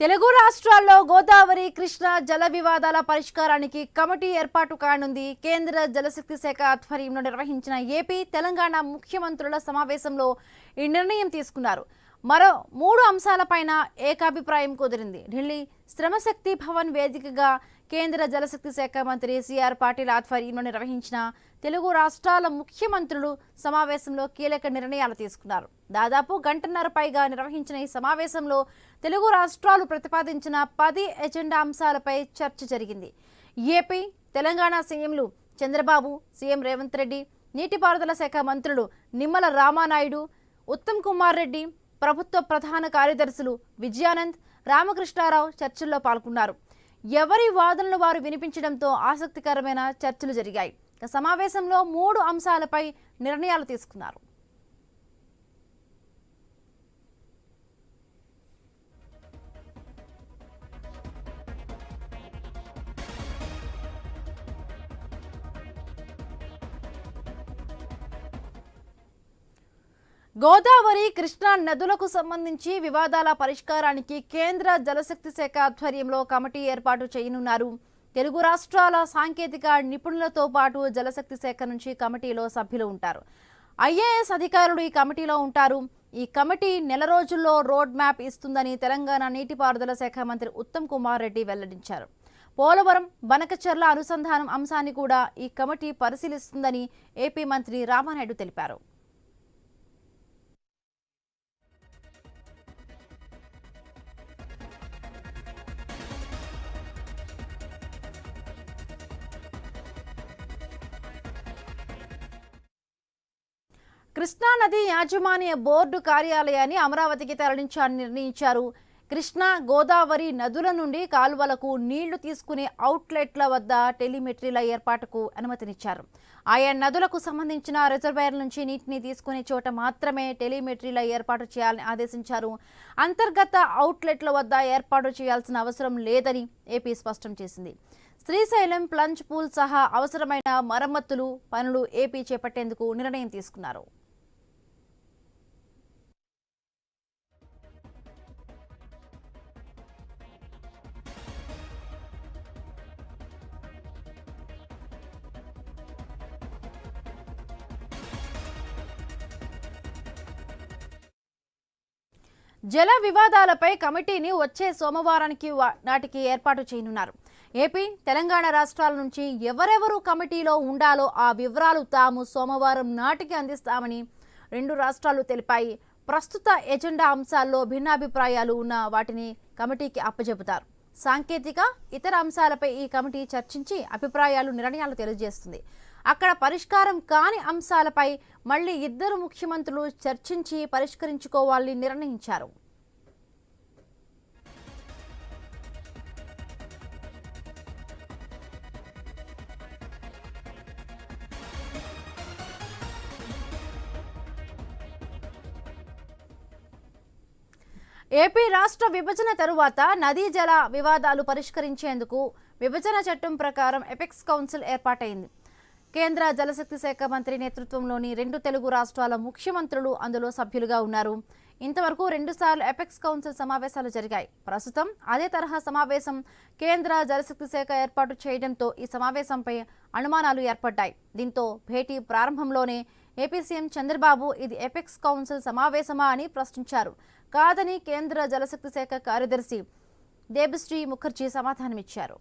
తెలుగు రాష్ట్రాల్లో గోదావరి కృష్ణా జల వివాదాల పరిష్కారానికి కమిటీ ఏర్పాటు కానుంది. కేంద్ర జలశక్తి శాఖ ఆధ్వర్యంలో నిర్వహించిన ఏపీ తెలంగాణ ముఖ్యమంత్రుల సమావేశంలో ఈ నిర్ణయం తీసుకున్నారు. మరో మూడు అంశాలపైన ఏకాభిప్రాయం కుదిరింది. ఢిల్లీ శ్రమశక్తి భవన్ వేదికగా కేంద్ర జలశక్తి శాఖ మంత్రి సిఆర్ పాటిల్ ఆధ్వర్యంలో నిర్వహించిన తెలుగు రాష్ట్రాల ముఖ్యమంత్రులు సమావేశంలో కీలక నిర్ణయాలు తీసుకున్నారు. దాదాపు గంటన్నర పైగా నిర్వహించిన ఈ సమావేశంలో తెలుగు రాష్ట్రాలు ప్రతిపాదించిన పది ఎజెండా అంశాలపై చర్చ జరిగింది. ఏపీ తెలంగాణ సీఎంలు చంద్రబాబు సీఎం రేవంత్ రెడ్డి నీటిపారుదల శాఖ మంత్రులు నిమ్మల రామానాయుడు ఉత్తమ్ కుమార్ రెడ్డి ప్రభుత్వ ప్రధాన కార్యదర్శులు విజయానంద్ రామకృష్ణారావు చర్చల్లో పాల్గొన్నారు. ఎవరి వాదనలు వారు వినిపించడంతో ఆసక్తికరమైన చర్చలు జరిగాయి. సమావేశంలో మూడు అంశాలపై నిర్ణయాలు తీసుకున్నారు. గోదావరి కృష్ణా నదులకు సంబంధించి వివాదాల పరిష్కారానికి కేంద్ర జలశక్తి శాఖ ఆధ్వర్యంలో కమిటీ ఏర్పాటు చేయనున్నారు. తెలుగు రాష్ట్రాల సాంకేతిక నిపుణులతో పాటు జలశక్తి శాఖ నుంచి కమిటీలో సభ్యులు ఉంటారు. ఐఏఎస్ అధికారులు ఈ కమిటీలో ఉంటారు. ఈ కమిటీ నెల రోజుల్లో రోడ్ మ్యాప్ ఇస్తుందని తెలంగాణ నీటిపారుదల శాఖ మంత్రి ఉత్తమ్ కుమార్ రెడ్డి వెల్లడించారు. పోలవరం బనకచర్ల అనుసంధానం అంశాన్ని కూడా ఈ కమిటీ పరిశీలిస్తుందని ఏపీ మంత్రి రామానాయుడు తెలిపారు. కృష్ణా నది యాజమాన్య బోర్డు కార్యాలయాన్ని అమరావతికి తరలించాలని నిర్ణయించారు. కృష్ణా గోదావరి నదుల నుండి కాలువలకు నీళ్ళు తీసుకునే అవుట్లెట్ల వద్ద టెలిమెట్రీల ఏర్పాటుకు అనుమతినిచ్చారు. ఆయా నదులకు సంబంధించిన రిజర్వాయర్ నుంచి నీటిని తీసుకునే చోట మాత్రమే టెలిమెట్రీల ఏర్పాటు చేయాలని ఆదేశించారు. అంతర్గత అవుట్లెట్ల వద్ద ఏర్పాటు చేయాల్సిన అవసరం లేదని ఏపీ స్పష్టం చేసింది. శ్రీశైలం ప్లంజ్ పూల్ సహా అవసరమైన మరమ్మతులు పనులు ఏపీ చేపట్టేందుకు నిర్ణయం తీసుకున్నారు. జల వివాదాలపై కమిటీని వచ్చే సోమవారానికి వా- నాటికి ఏర్పాటు చేయనున్నారు. ఏపీ తెలంగాణ రాష్ట్రాల నుంచి ఎవరెవరు కమిటీలో ఉండాలో ఆ వివరాలు తాము సోమవారం నాటికి అందిస్తామని రెండు రాష్ట్రాలు తెలిపాయి. ప్రస్తుత ఎజెండా అంశాల్లో భిన్నాభిప్రాయాలు ఉన్న వాటిని కమిటీకి అప్పజెపుతారు. సాంకేతిక ఇతర అంశాలపై ఈ కమిటీ చర్చించి అభిప్రాయాలు నిర్ణయాలు తెలియజేస్తుంది. అక్కడ పరిష్కారం కాని అంశాలపై మళ్ళీ ఇద్దరు ముఖ్యమంత్రులు చర్చించి పరిష్కరించుకోవాలని నిర్ణయించారు. ఏపీ రాష్ట్ర విభజన తరువాత నదీ జల వివాదాలు పరిష్కరించేందుకు విభజన చట్టం ప్రకారం ఎపెక్స్ కౌన్సిల్ ఏర్పాటైంది. కేంద్ర జలశక్తి శాఖ మంత్రి నేతృత్వంలోని రెండు తెలుగు రాష్ట్రాల ముఖ్యమంత్రులు అందులో సభ్యులుగా ఉన్నారు. ఇంతవరకు రెండుసార్లు ఎపెక్స్ కౌన్సిల్ సమావేశాలు జరిగాయి. ప్రస్తుతం అదే తరహా సమావేశం కేంద్ర జలశక్తి శాఖ ఏర్పాటు చేయడంతో ఈ సమావేశంపై అనుమానాలు ఏర్పడ్డాయి. దీంతో భేటీ ప్రారంభంలోనే ఏపీ సీఎం చంద్రబాబు ఇది ఎపెక్స్ కౌన్సిల్ సమావేశమా అని ప్రశ్నించారు. కాదని కేంద్ర జలశక్తి శాఖ కార్యదర్శి దేబశ్రీ ముఖర్జీ సమాధానమిచ్చారు.